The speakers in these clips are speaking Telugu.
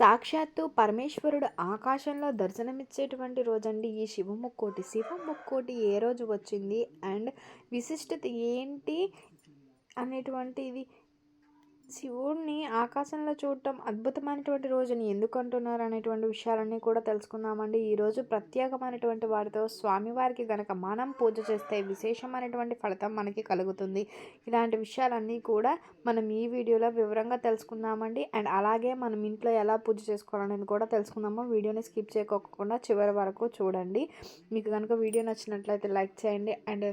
సాక్షాత్తు పరమేశ్వరుడు ఆకాశంలో దర్శనమిచ్చేటువంటి రోజండి. ఈ శివ ముక్కోటి శివ ముక్కోటి ఏ రోజు వచ్చింది? అండ్ విశిష్టత ఏంటి అనేటువంటిది శివుడిని ఆకాశంలో చూడటం అద్భుతమైనటువంటి రోజుని ఎందుకు అంటున్నారు అనేటువంటి విషయాలన్నీ కూడా తెలుసుకుందామండి. ఈరోజు ప్రత్యేకమైనటువంటి వారితో స్వామివారికి గనక మనం పూజ చేస్తే విశేషమైనటువంటి ఫలితం మనకి కలుగుతుంది. ఇలాంటి విషయాలన్నీ కూడా మనం ఈ వీడియోలో వివరంగా తెలుసుకుందామండి. అండ్ అలాగే మనం ఇంట్లో ఎలా పూజ చేసుకోవాలనేది కూడా తెలుసుకుందాము. వీడియోని స్కిప్ చేయకోకుండా చివరి వరకు చూడండి. మీకు కనుక వీడియో నచ్చినట్లయితే లైక్ చేయండి. అండ్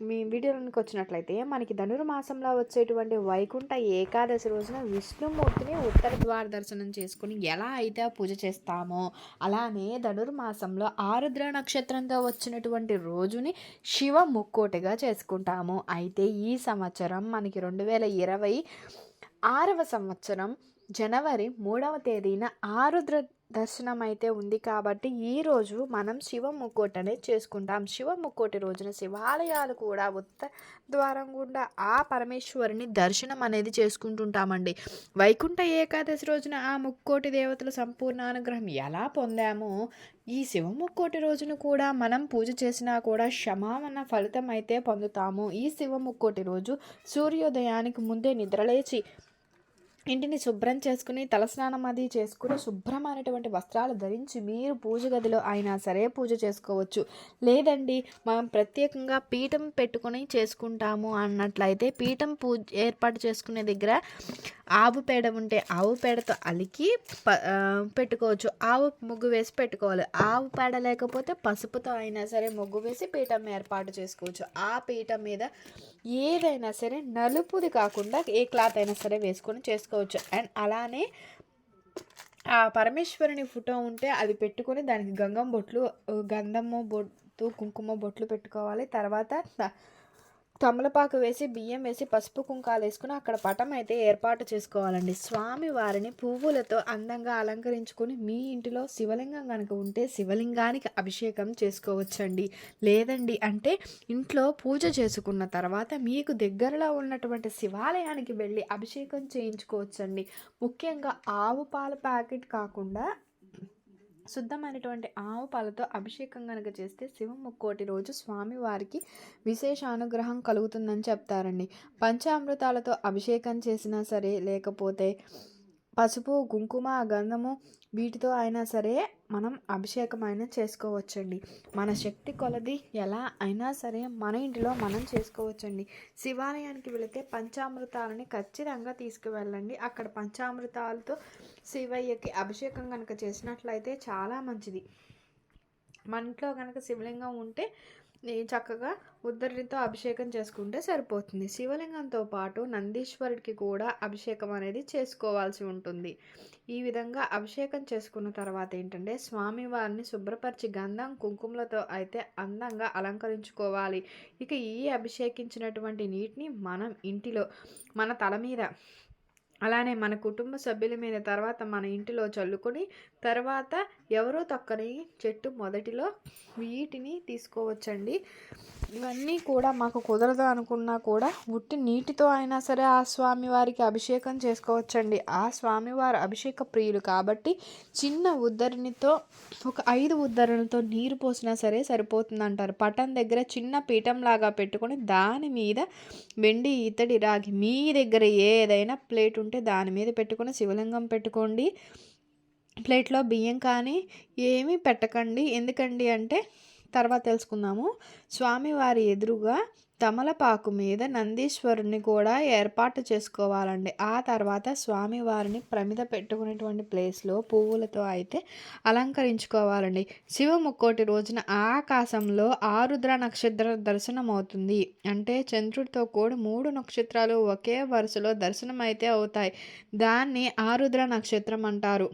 మీ వీడియోలోకి వచ్చినట్లయితే మనకి ధనుర్మాసంలో వచ్చేటువంటి వైకుంఠ ఏకాదశి రోజున విష్ణుమూర్తిని ఉత్తర ద్వార దర్శనం చేసుకుని ఎలా అయితే పూజ చేస్తామో అలానే ధనుర్మాసంలో ఆరుద్ర నక్షత్రంతో వచ్చినటువంటి రోజుని శివ ముక్కోటిగా చేసుకుంటాము. అయితే ఈ సంవత్సరం మనకి రెండు వేల ఇరవై ఆరవ సంవత్సరం జనవరి మూడవ తేదీన ఆరుద్ర దర్శనం అయితే ఉంది కాబట్టి ఈరోజు మనం శివ ముక్కోటి అనేది చేసుకుంటాం. శివ ముక్కోటి రోజున శివాలయాలు కూడా ఉత్త ద్వారం గుండా ఆ పరమేశ్వరుని దర్శనం అనేది చేసుకుంటుంటామండి. వైకుంఠ ఏకాదశి రోజున ఆ ముక్కోటి దేవతల సంపూర్ణ అనుగ్రహం ఎలా పొందామో? ఈ శివ ముక్కోటి రోజున కూడా మనం పూజ చేసినా కూడా క్షమామణ ఫలితం అయితే పొందుతాము. ఈ శివ ముక్కోటి రోజు సూర్యోదయానికి ముందే నిద్రలేచి ఇంటిని శుభ్రం చేసుకుని తలస్నానం అది చేసుకుని శుభ్రమైనటువంటి వస్త్రాలు ధరించి మీరు పూజ గదిలో అయినా సరే పూజ చేసుకోవచ్చు. లేదండి మనం ప్రత్యేకంగా పీఠం పెట్టుకొని చేసుకుంటాము అన్నట్లయితే పీఠం పూజ ఏర్పాటు చేసుకునే దగ్గర ఆవు పేడ ఉంటే ఆవు పేడతో అలికి పెట్టుకోవచ్చు. ఆవు ముగ్గు వేసి పెట్టుకోవాలి. ఆవు పేడ లేకపోతే పసుపుతో అయినా సరే ముగ్గు వేసి పీఠం ఏర్పాటు చేసుకోవచ్చు. ఆ పీఠం మీద ఏదైనా సరే నలుపుది కాకుండా ఏ క్లాత్ అయినా సరే వేసుకొని చేసుకోవచ్చు. అండ్ అలానే ఆ పరమేశ్వరుని ఫోటో ఉంటే అది పెట్టుకొని దానికి గంగం బొట్లు గంధము బొట్టు కుంకుమ బొట్లు పెట్టుకోవాలి. తర్వాత తమలపాకు వేసి బియ్యం వేసి పసుపు కుంకాలు వేసుకుని అక్కడ పటం అయితే ఏర్పాటు చేసుకోవాలండి. స్వామి వారిని పువ్వులతో అందంగా అలంకరించుకొని మీ ఇంటిలో శివలింగం కనుక ఉంటే శివలింగానికి అభిషేకం చేసుకోవచ్చండి. లేదండి అంటే ఇంట్లో పూజ చేసుకున్న తర్వాత మీకు దగ్గరలో ఉన్నటువంటి శివాలయానికి వెళ్ళి అభిషేకం చేయించుకోవచ్చండి. ముఖ్యంగా ఆవు పాల ప్యాకెట్ కాకుండా శుద్ధమైనటువంటి ఆవు పాలతో అభిషేకం కనుక చేస్తే శివ ముక్కోటి రోజు స్వామివారికి విశేష అనుగ్రహం కలుగుతుందని చెప్తారండి. పంచామృతాలతో అభిషేకం చేసినా సరే లేకపోతే పసుపు కుంకుమ గంధము వీటితో అయినా సరే మనం అభిషేకం అయినా చేసుకోవచ్చండి. మన శక్తి కొలది ఎలా అయినా సరే మన ఇంటిలో మనం చేసుకోవచ్చండి. శివాలయానికి వెళితే పంచామృతాలని ఖచ్చితంగా తీసుకువెళ్ళండి. అక్కడ పంచామృతాలతో శివయ్యకి అభిషేకం కనుక చేసినట్లయితే చాలా మంచిది. మన ఇంట్లో కనుక శివలింగం ఉంటే చక్కగా ఉద్దరితో అభిషేకం చేసుకుంటే సరిపోతుంది. శివలింగంతో పాటు నందీశ్వరుడికి కూడా అభిషేకం అనేది చేసుకోవాల్సి ఉంటుంది. ఈ విధంగా అభిషేకం చేసుకున్న తర్వాత ఏంటంటే స్వామివారిని శుభ్రపరిచి గంధం కుంకుమలతో అయితే అందంగా అలంకరించుకోవాలి. ఇక ఈ అభిషేకించినటువంటి నీటిని మనం ఇంటిలో మన తల మీద అలానే మన కుటుంబ సభ్యుల మీద తర్వాత మన ఇంటిలో చల్లుకొని తర్వాత ఎవరో తక్కని చెట్టు మొదటిలో వీటిని తీసుకోవచ్చండి. ఇవన్నీ కూడా మాకు కుదరదు అనుకున్నా కూడా ఉట్టి నీటితో అయినా సరే ఆ స్వామివారికి అభిషేకం చేసుకోవచ్చండి. ఆ స్వామివారు అభిషేక ప్రియులు కాబట్టి చిన్న ఉద్దరినితో ఒక ఐదు ఉద్ధరణతో నీరు పోసినా సరే సరిపోతుంది అంటారు పటం దగ్గర చిన్న పీఠం లాగా పెట్టుకొని దాని మీద వెండి ఇతడి రాగి మీ దగ్గర ఏదైనా ప్లేట్ ఉంటే దాని మీద పెట్టుకొని శివలింగం పెట్టుకోండి. ప్లేట్లో బియ్యం కానీ ఏమీ పెట్టకండి. ఎందుకండి అంటే తర్వాత తెలుసుకుందాము. స్వామివారి ఎదురుగా తమలపాకు మీద నందీశ్వరుని కూడా ఏర్పాటు చేసుకోవాలండి. ఆ తర్వాత స్వామివారిని ప్రమిద పెట్టుకునేటువంటి ప్లేస్లో పువ్వులతో అయితే అలంకరించుకోవాలండి. శివ ముక్కోటి రోజున ఆకాశంలో ఆరుద్ర నక్షత్ర దర్శనం అవుతుంది అంటే చంద్రుడితో కూడి మూడు నక్షత్రాలు ఒకే వరుసలో దర్శనం అయితే అవుతాయి. దాన్ని ఆరుద్ర నక్షత్రం అంటారు.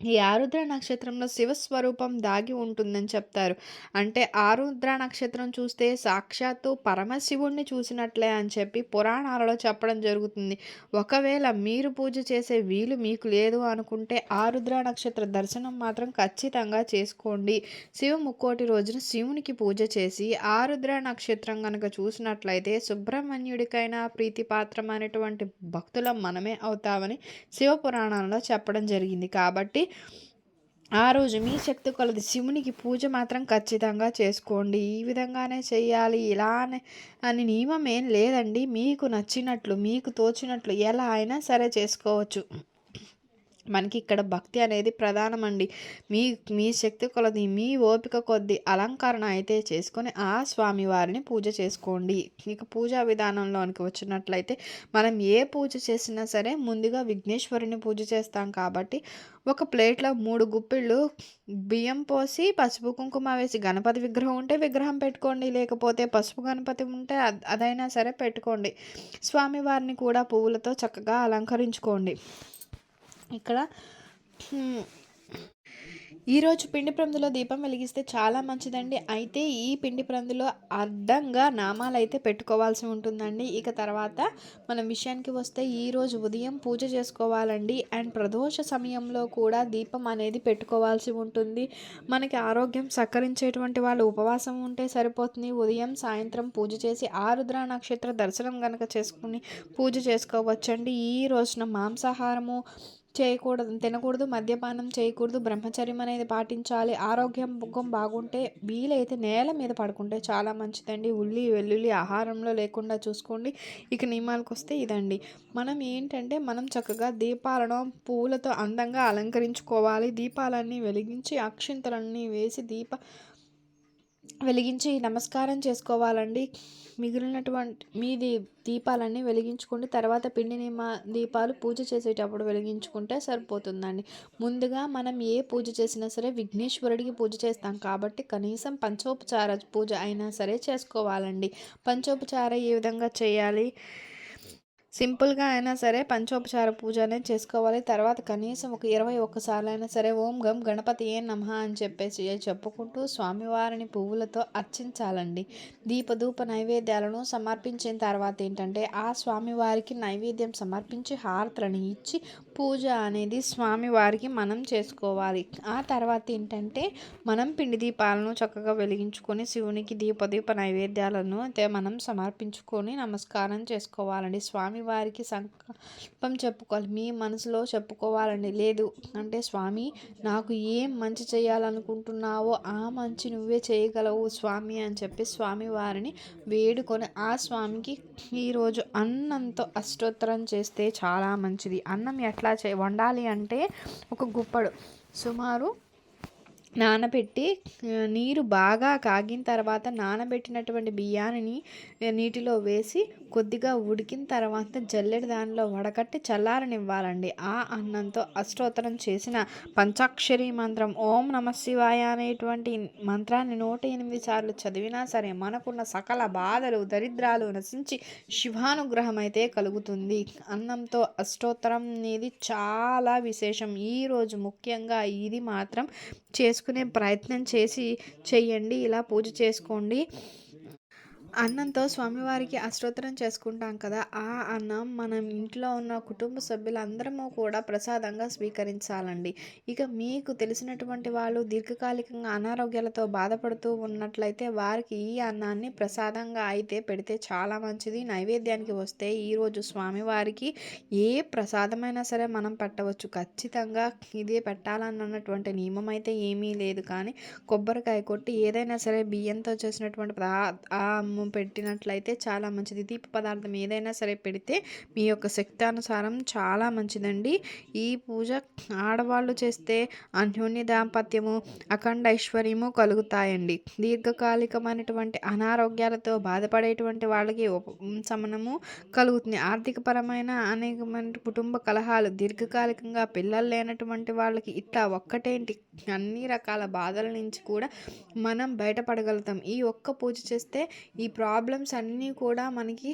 ఈ ఆరుద్ర నక్షత్రంలో శివస్వరూపం దాగి ఉంటుందని చెప్తారు. అంటే ఆరుద్ర నక్షత్రం చూస్తే సాక్షాత్తు పరమశివుణ్ణి చూసినట్లే అని చెప్పి పురాణాలలో చెప్పడం జరుగుతుంది. ఒకవేళ మీరు పూజ చేసే వీలు మీకు లేదు అనుకుంటే ఆరుద్ర నక్షత్ర దర్శనం మాత్రం ఖచ్చితంగా చేసుకోండి. శివ ముక్కోటి రోజున శివునికి పూజ చేసి ఆరుద్ర నక్షత్రం కనుక చూసినట్లయితే సుబ్రహ్మణ్యుడికైనా ప్రీతిపాత్రమైనటువంటి భక్తులం మనమే అవుతామని శివ పురాణంలో చెప్పడం జరిగింది. కాబట్టి ఆ రోజు మీ శక్తి కొలది. శివునికి పూజ మాత్రం ఖచ్చితంగా చేసుకోండి. ఈ విధంగానే చేయాలి ఇలానే అని నియమం ఏం లేదండి. మీకు నచ్చినట్లు మీకు తోచినట్లు ఎలా అయినా సరే చేసుకోవచ్చు. మనకి ఇక్కడ భక్తి అనేది ప్రధానమండి. మీ మీ శక్తి కొలది మీ ఓపిక కొద్ది అలంకరణ అయితే చేసుకొని ఆ స్వామి వారిని పూజ చేసుకోండి. ఇక పూజా విధానంలోనికి వచ్చినట్లయితే మనం ఏ పూజ చేసినా సరే ముందుగా విఘ్నేశ్వరుని పూజ చేస్తాం కాబట్టి ఒక ప్లేట్లో మూడు గుప్పిళ్ళు బియ్యం పోసి పసుపు కుంకుమ వేసి గణపతి విగ్రహం ఉంటే విగ్రహం పెట్టుకోండి లేకపోతే పసుపు గణపతి ఉంటే అదైనా సరే పెట్టుకోండి. స్వామివారిని కూడా పువ్వులతో చక్కగా అలంకరించుకోండి. ఇక్కడ. ఈరోజు పిండి ప్రమిదలో దీపం వెలిగిస్తే చాలా మంచిదండి. అయితే ఈ పిండి ప్రమిదలో అర్థంగా నామాలు అయితే పెట్టుకోవాల్సి ఉంటుందండి. ఇక తర్వాత మనం విషయానికి వస్తే ఈరోజు ఉదయం పూజ చేసుకోవాలండి. అండ్ ప్రదోష సమయంలో కూడా దీపం అనేది పెట్టుకోవాల్సి ఉంటుంది. మనకి ఆరోగ్యం సహకరించేటువంటి వాళ్ళు ఉపవాసం ఉంటే సరిపోతుంది. ఉదయం సాయంత్రం పూజ చేసి ఆరుద్ర నక్షత్ర దర్శనం కనుక చేసుకుని పూజ చేసుకోవచ్చండి. ఈ రోజున మాంసాహారము చేయకూడదు తినకూడదు మద్యపానం చేయకూడదు బ్రహ్మచర్యం అనేది పాటించాలి ఆరోగ్యం ముఖం బాగుంటే వీలైతే నేల మీద పడుకుంటే చాలా మంచిదండి. ఉల్లి వెల్లుల్లి ఆహారంలో లేకుండా చూసుకోండి. ఇక నియమాలకు వస్తే ఇదండి. మనం ఏంటంటే మనం చక్కగా దీపాలను పూలతో అందంగా అలంకరించుకోవాలి. దీపాలన్నీ వెలిగించి అక్షింతలన్నీ వేసి దీప వెలిగించి నమస్కారం చేసుకోవాలండి. మిగిలినటువంటి మీది దీపాలన్నీ వెలిగించుకుంటే తర్వాత పిండి మా దీపాలు పూజ చేసేటప్పుడు వెలిగించుకుంటే సరిపోతుందండి. ముందుగా మనం ఏ పూజ చేసినా సరే విఘ్నేశ్వరుడికి పూజ చేస్తాం కాబట్టి కనీసం పంచోపచార పూజ అయినా సరే చేసుకోవాలండి. పంచోపచార ఏ విధంగా చేయాలి? సింపుల్గా అయినా సరే పంచోపచార పూజ అనేది చేసుకోవాలి. తర్వాత కనీసం ఒక ఇరవై ఒక్కసార్లు అయినా సరే ఓం గం గణపతి ఏ నమ అని చెప్పేసి చెప్పుకుంటూ స్వామివారిని పువ్వులతో అర్చించాలండి. దీపధూప నైవేద్యాలను సమర్పించిన తర్వాత ఏంటంటే ఆ స్వామివారికి నైవేద్యం సమర్పించి హారతులను ఇచ్చి పూజ అనేది స్వామివారికి మనం చేసుకోవాలి. ఆ తర్వాత ఏంటంటే మనం పిండి దీపాలను చక్కగా వెలిగించుకొని శివునికి దీపదీప నైవేద్యాలను అయితే మనం సమర్పించుకొని నమస్కారం చేసుకోవాలండి. స్వామి వారికి సంకల్పం చెప్పుకోవాలి. మీ మనసులో చెప్పుకోవాలండి. లేదు అంటే స్వామి నాకు ఏం మంచి చేయాలనుకుంటున్నావో ఆ మంచి నువ్వే చేయగలవు స్వామి అని చెప్పి స్వామి వారిని వేడుకొని ఆ స్వామికి ఈరోజు అన్నంతో అష్టోత్తరం చేస్తే చాలా మంచిది. అన్నం ఎట్లా చే వండాలి అంటే ఒక గుప్పడు. సుమారు నానబెట్టి నీరు బాగా కాగిన తర్వాత నానబెట్టినటువంటి బియ్యాన్ని నీటిలో వేసి కొద్దిగా ఉడికిన తర్వాత జల్లెడ దానిలో వడకట్టి చల్లారనివ్వాలండి. ఆ అన్నంతో అష్టోత్తరం చేసిన పంచాక్షరి మంత్రం ఓం నమ శివాయ అనేటువంటి మంత్రాన్ని నూట ఎనిమిది సార్లు చదివినా సరే మనకున్న సకల బాధలు దరిద్రాలు నశించి శివానుగ్రహం అయితే కలుగుతుంది. అన్నంతో అష్టోత్తరం అనేది చాలా విశేషం. ఈరోజు ముఖ్యంగా ఇది మాత్రం చేసుకు చేసుకునే ప్రయత్నం చేసి చెయ్యండి. ఇలా పూజ చేసుకోండి. అన్నంతో స్వామివారికి అష్టోత్తరం చేసుకుంటాం కదా ఆ అన్నం మనం ఇంట్లో ఉన్న కుటుంబ సభ్యులందరము కూడా ప్రసాదంగా స్వీకరించాలండి. ఇక మీకు తెలిసినటువంటి వాళ్ళు దీర్ఘకాలికంగా అనారోగ్యాలతో బాధపడుతూ ఉన్నట్లయితే వారికి ఈ అన్నాన్ని ప్రసాదంగా అయితే పెడితే చాలా మంచిది. నైవేద్యానికి వస్తే ఈరోజు స్వామివారికి ఏ ప్రసాదమైనా సరే మనం పెట్టవచ్చు. ఖచ్చితంగా ఇదే పెట్టాలన్నటువంటి నియమం అయితే ఏమీ లేదు. కానీ కొబ్బరికాయ కొట్టి ఏదైనా సరే బియ్యంతో చేసినటువంటి ఆ పెట్టినట్లయితే చాలా మంచిది. దీప పదార్థం ఏదైనా సరే పెడితే మీ యొక్క శక్తానుసారం చాలా మంచిదండి. ఈ పూజ ఆడవాళ్ళు చేస్తే అన్యోన్య దాంపత్యము అఖండ ఐశ్వర్యము కలుగుతాయండి. దీర్ఘకాలికమైనటువంటి అనారోగ్యాలతో బాధపడేటువంటి వాళ్ళకి ఉపశమనము కలుగుతుంది. ఆర్థికపరమైన అనేకమైన కుటుంబ కలహాలు దీర్ఘకాలికంగా పిల్లలు లేనటువంటి వాళ్ళకి ఇట్లా ఒక్కటేంటి? అన్ని రకాల బాధల నుంచి కూడా మనం బయటపడగలుగుతాం. ఈ ఒక్క పూజ చేస్తే ఈ ప్రాబ్లమ్స్ అన్నీ కూడా మనకి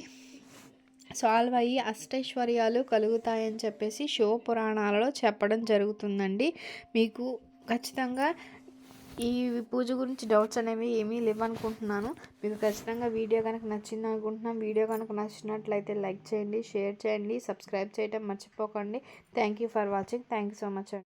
సాల్వ్ అయ్యి అష్టైశ్వర్యాలు కలుగుతాయని చెప్పేసి శివ పురాణాలలో చెప్పడం జరుగుతుందండి. మీకు ఖచ్చితంగా ఈ పూజ గురించి డౌట్స్ అనేవి ఏమీ లేవనుకుంటున్నాను. మీకు ఖచ్చితంగా వీడియో కనుక నచ్చింది అనుకుంటున్నాను వీడియో కనుక నచ్చినట్లయితే లైక్ చేయండి షేర్ చేయండి సబ్స్క్రైబ్ చేయడం మర్చిపోకండి. Thank you for watching. Thank you so much